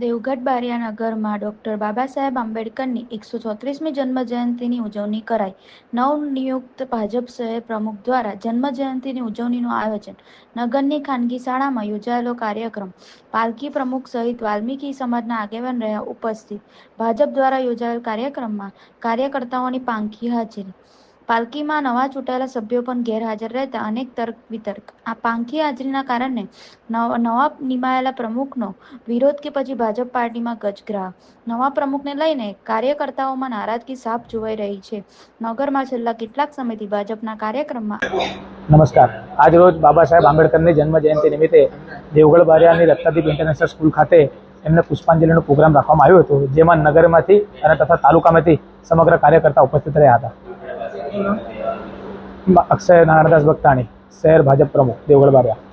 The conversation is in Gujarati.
દેવગઢ બારિયા નગરમાં ડોક્ટર બાબા સાહેબ આંબેડકરની એકસો ચોત્રીસમી જન્મજયંતિની ઉજવણી કરાઈ. નવનિયુક્ત ભાજપ શહેર પ્રમુખ દ્વારા જન્મજયંતિની ઉજવણીનું આયોજન નગરની ખાનગી શાળામાં યોજાયેલો કાર્યક્રમ. પાલકી પ્રમુખ સહિત વાલ્મીકી સમાજના આગેવાન રહ્યા ઉપસ્થિત. ભાજપ દ્વારા યોજાયેલ કાર્યક્રમમાં કાર્યકર્તાઓની પાંખી હાજરી. પાલકીમાં નવા ચૂંટાયેલા સભ્યો પણ ગેરહાજર રહેતા અનેક તર્ક વિતર્ક. આ પાંખી હાજરીના કારણે નવ નિમાયેલા પ્રમુખનો વિરોધ કે પછી ભાજપ પાર્ટીમાં ગજગ્રાહ. નવા પ્રમુખને લઈને કાર્યકર્તાઓમાં નારાજગી સાફ જોવાઈ રહી છે. નગરમાં છેલ્લા કેટલાક સમયથી ભાજપના કાર્યક્રમમાં નમસ્કાર. આજ રોજ બાબા સાહેબ આંબેડકરની જન્મ જયંતિ નિમિત્તે દેવગઢ બારિયાની રત્નાદીપ ઇન્ટરનેશનલ સ્કૂલ ખાતે એમને પુષ્પાંજલિનો પ્રોગ્રામ રાખવામાં આવ્યો હતો, જેમાં નગરમાંથી અને તથા તાલુકામાંથી સમગ્ર કાર્યકર્તા ઉપસ્થિત રહ્યા હતા. અક્ષય નારાયણદાસ ભક્તાણી શહેર ભાજપ પ્રમુખ દેવગઢ બારિયા